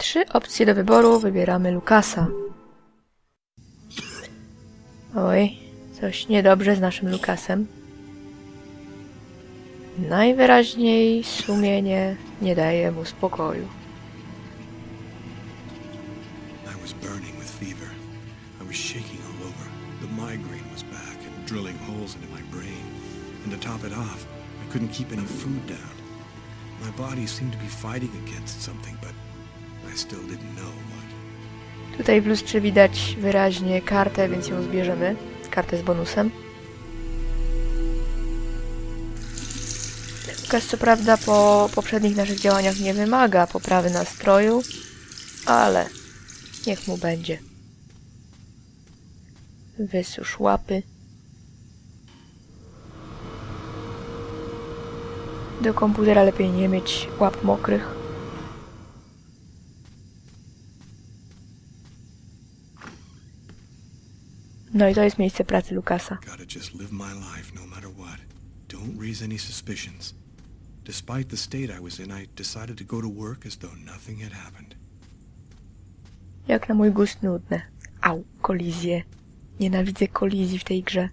Trzy opcje do wyboru. Wybieramy Lukasa. Oj, coś niedobrze z naszym Lukasem. Najwyraźniej sumienie nie daje mu spokoju. Drilling holes into my brain. And to top it off, I couldn't keep any food down. My body seemed to be fighting against something, but Tutaj w lustrze widać wyraźnie kartę, więc ją zbierzemy. Kartę z bonusem. Lukas co prawda po poprzednich naszych działaniach nie wymaga poprawy nastroju, ale niech mu będzie. Wysusz łapy. Do komputera lepiej nie mieć łap mokrych. No i to jest miejsce pracy Lukasa. Gotta just live my life no matter what. Don't raise any suspicions. Despite the state I was in, I decided to go to work as though nothing had happened. Jak na mój gust nudne. Au, kolizje. Nienawidzę kolizji w tej grze.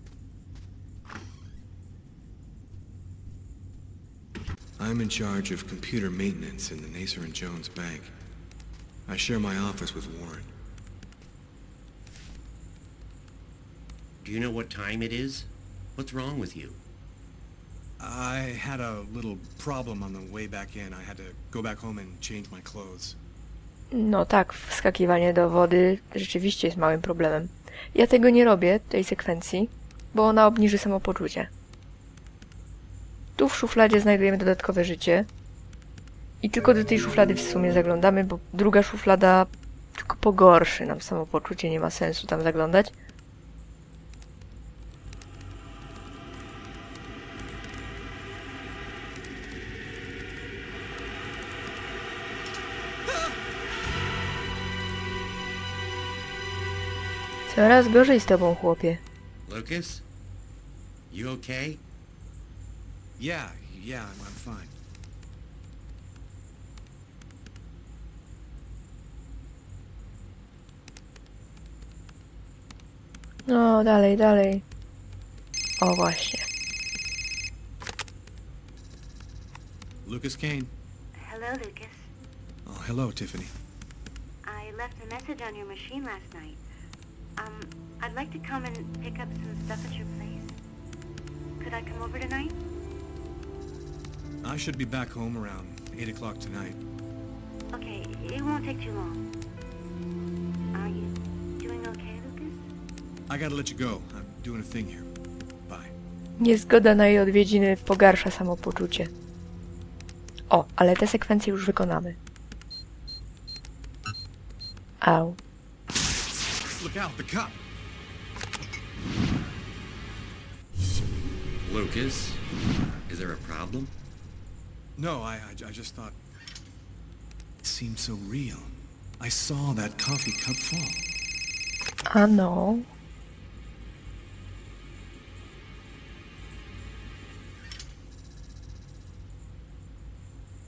I'm in charge of computer maintenance in the Nacer and Jones Bank. I share my office with Warren. Do you know what time it is? What's wrong with you? I had a little problem on the way back in. I had to go back home and change my clothes. No tak, wskakiwanie do wody rzeczywiście jest małym problemem. Ja tego nie robię, tej sekwencji, bo ona obniży samopoczucie. Tu w szufladzie znajdujemy dodatkowe życie. I tylko do tej szuflady w sumie zaglądamy, bo druga szuflada tylko pogorszy nam samopoczucie, nie ma sensu tam zaglądać. Coraz gorzej z tobą, chłopie. Lucas? You okay? Yeah, yeah, I'm, I'm fine. No, dalej, dalej. O, właśnie. Lucas Kane. Hello, Lucas. Oh, hello, Tiffany. I left a message on your machine last night. Um, I'd like to come and pick up some stuff at your place. Could I come over tonight? I should be back home around 8 o'clock tonight. Okay, it won't take too long. Are you doing okay, Lucas? I gotta let you go. I'm doing a thing here. Bye. Niezgoda na jej odwiedziny pogarsza samopoczucie. O, ale te sekwencje już wykonamy. Au. Look out, the cup! Lucas? Is there a problem? No, I, I, I just thought... It seemed so real. I saw that coffee cup fall. A no.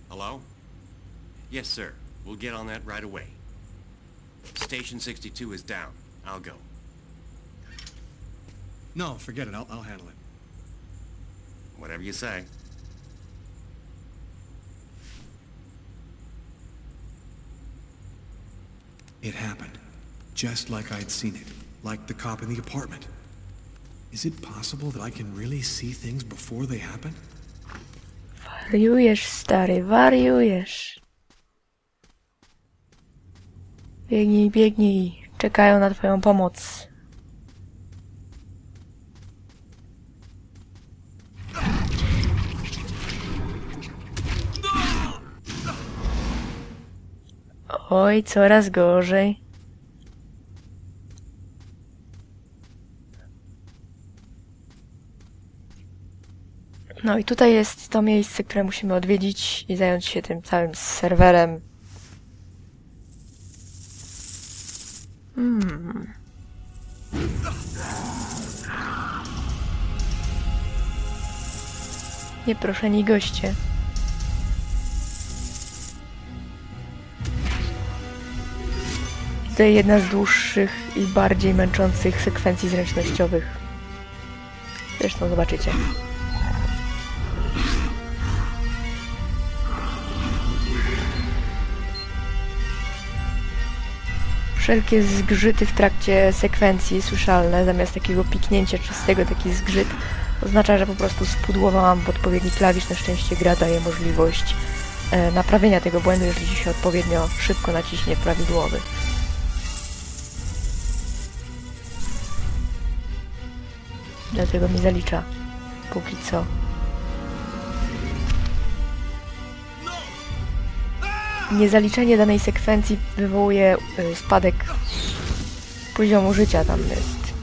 Hello? Yes, sir. We'll get on that right away. Station 62 is down. I'll go. No, forget it. I'll, I'll handle it. Whatever you say. It happened. Just like I'd seen it. Like the cop in the apartment. Is it possible that I can really see things before they happen? Wariujesz, stary, wariujesz. Biegnij, biegnij. Czekają na twoją pomoc. Oj, coraz gorzej. No i tutaj jest to miejsce, które musimy odwiedzić i zająć się tym całym serwerem. Hmm. Nieproszeni goście. tutaj jedna z dłuższych i bardziej męczących sekwencji zręcznościowych. Zresztą zobaczycie. Wszelkie zgrzyty w trakcie sekwencji słyszalne, zamiast takiego piknięcia czystego, taki zgrzyt, oznacza, że po prostu spudłowałam w odpowiedni klawisz. Na szczęście gra daje możliwość e, naprawienia tego błędu, jeżeli się odpowiednio szybko naciśnie prawidłowy. Dlatego mi zalicza. Póki co. Niezaliczenie danej sekwencji wywołuje y, spadek poziomu życia tam jest.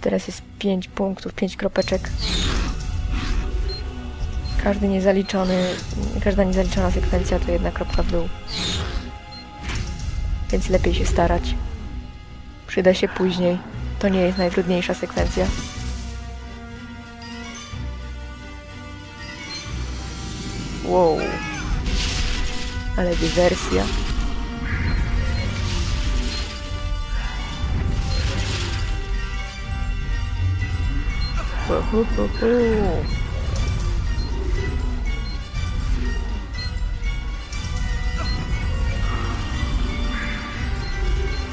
Teraz jest 5 punktów, 5 kropeczek. Każdy niezaliczony, każda niezaliczona sekwencja to jedna kropka w dół. Więc lepiej się starać. Przyda się później. To nie jest najtrudniejsza sekwencja. Wow. Ale dywersja. Hu, hu, hu, hu.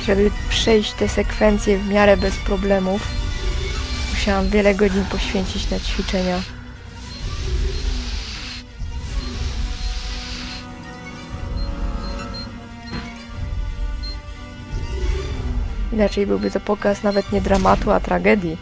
Żeby przejść te sekwencje w miarę bez problemów, musiałam wiele godzin poświęcić na ćwiczenia. Inaczej byłby to pokaz nawet nie dramatu, a tragedii.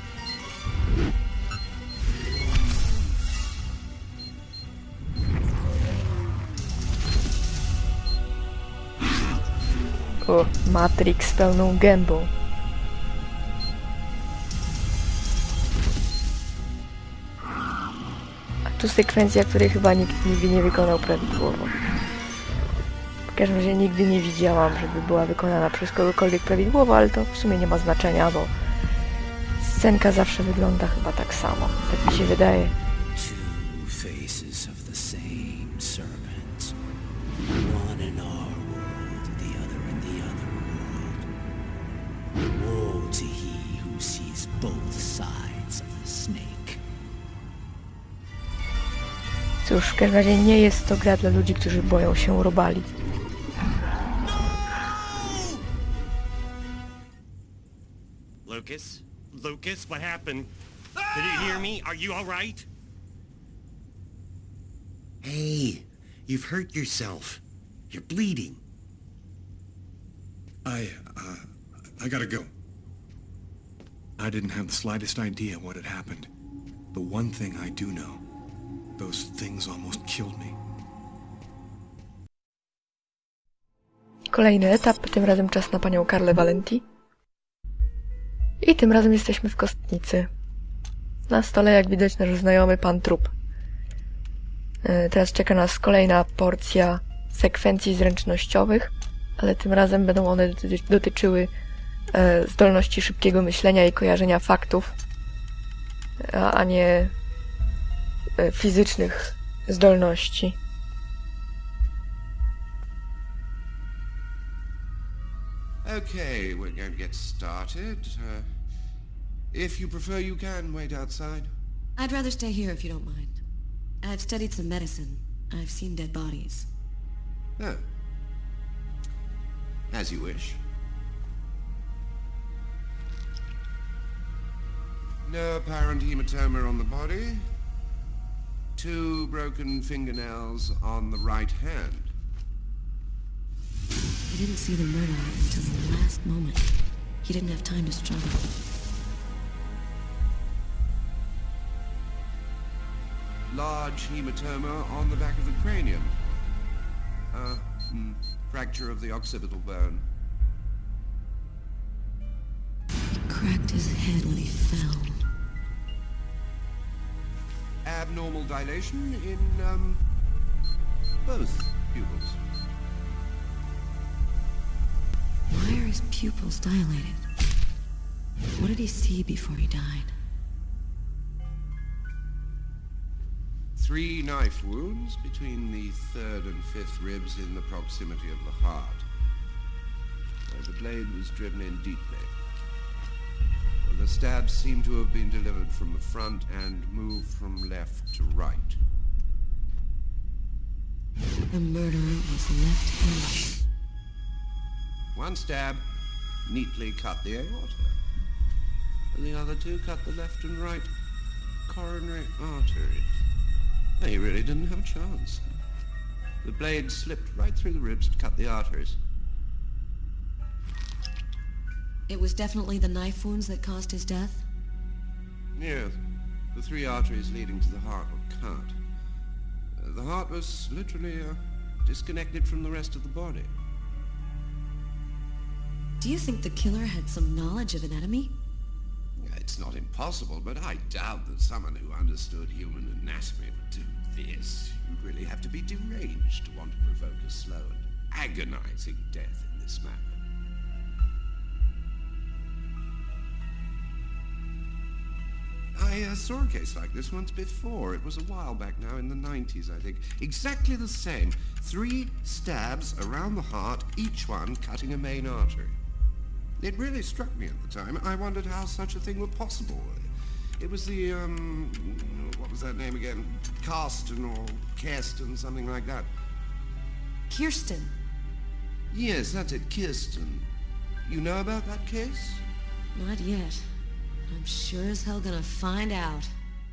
O, Matrix pełną gębą. A tu sekwencja, której chyba nikt nigdy nie wykonał prawidłowo. W każdym razie nigdy nie widziałam, żeby była wykonana przez kogokolwiek prawidłowo, ale to w sumie nie ma znaczenia, bo scenka zawsze wygląda chyba tak samo. Tak mi się wydaje. Cóż, w każdym razie nie jest to gra dla ludzi, którzy boją się robali. Lucas, what happened? Did you hear me? Are you all right? Hey, you've hurt yourself. You're bleeding. I, uh, I gotta go. I didn't have the slightest idea what had happened. The one thing I do know, those things almost killed me. Kolejny etap, tym razem czas na panią Karlę Valenti. I tym razem jesteśmy w kostnicy. Na stole, jak widać, nasz znajomy pan trup. E, Teraz czeka nas kolejna porcja sekwencji zręcznościowych, ale tym razem będą one doty- dotyczyły e, zdolności szybkiego myślenia i kojarzenia faktów, a, a nie e, fizycznych zdolności. Okay, we're going to get started. Uh, if you prefer, you can wait outside. I'd rather stay here if you don't mind. I've studied some medicine. I've seen dead bodies. Oh. As you wish. No apparent hematoma on the body. Two broken fingernails on the right hand. I didn't see the murderer until the last moment. He didn't have time to struggle. Large hematoma on the back of the cranium. Uh, hmm, fracture of the occipital bone. He cracked his head when he fell. Abnormal dilation in, um, both pupils. Why are his pupils dilated? What did he see before he died? Three knife wounds between the third and fifth ribs in the proximity of the heart. The the blade was driven in deeply. The stabs seem to have been delivered from the front and moved from left to right. The murderer was left handed. One stab neatly cut the aorta. And the other two cut the left and right coronary arteries. He really didn't have a chance. The blade slipped right through the ribs and cut the arteries. It was definitely the knife wounds that caused his death? Yes, the three arteries leading to the heart were cut. Uh, the heart was literally uh, disconnected from the rest of the body. Do you think the killer had some knowledge of anatomy? It's not impossible, but I doubt that someone who understood human anatomy would do this. You'd really have to be deranged to want to provoke a slow and agonizing death in this manner. I uh, saw a case like this once before. It was a while back now, in the 90s, I think. Exactly the same. Three stabs around the heart, each one cutting a main artery. It really struck me at the time. I wondered how such a thing were possible. It was the, um, what was that name again? Carston or Kirsten, something like that. Kirsten. Yes, that's it, Kirsten. You know about that case? Not yet. I'm sure as hell gonna find out.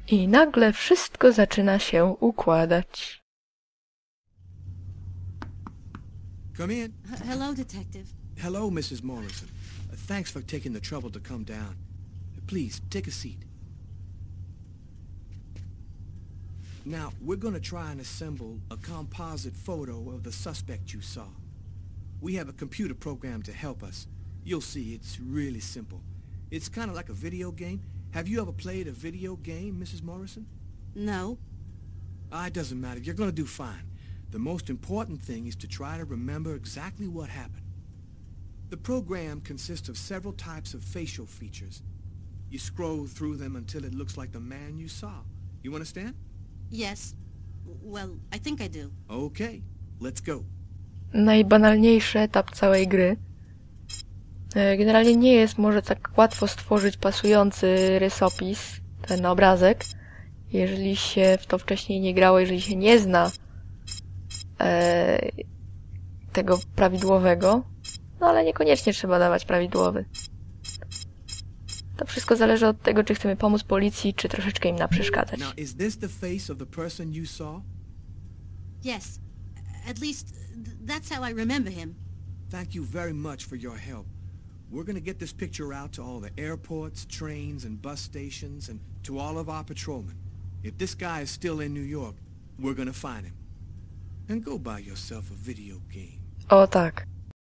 I nagle wszystko zaczyna się układać. Come in. hello, Detective. Hello, Mrs. Morrison. Thanks for taking the trouble to come down. Please, take a seat. Now, we're going to try and assemble a composite photo of the suspect you saw. We have a computer program to help us. You'll see, it's really simple. It's kind of like a video game. Have you ever played a video game, Mrs. Morrison? No. Ah, it doesn't matter. You're going to do fine. The most important thing is to try to remember exactly what happened. The program consists of several types of facial features. You scroll through them until it looks like the man you saw. You understand? Yes. Well, I think I do. Okay, let's go. Najbanalniejszy etap całej gry. E, Generalnie nie jest może tak łatwo stworzyć pasujący rysopis, ten obrazek, jeżeli się w to wcześniej nie grało, jeżeli się nie zna e, tego prawidłowego, no ale niekoniecznie trzeba dawać prawidłowy. To wszystko zależy od tego, czy chcemy pomóc policji, czy troszeczkę im naprzeszkadzać. Now, is this the face of the person you saw? Yes. At least, th- that's how I remember him. Thank you very much for your help. We're to get this picture out to all the airports, trains, and bus stations, and to all of our patrolmen. If this guy is still in New York, we're to find him. And go buy yourself a video game. O tak.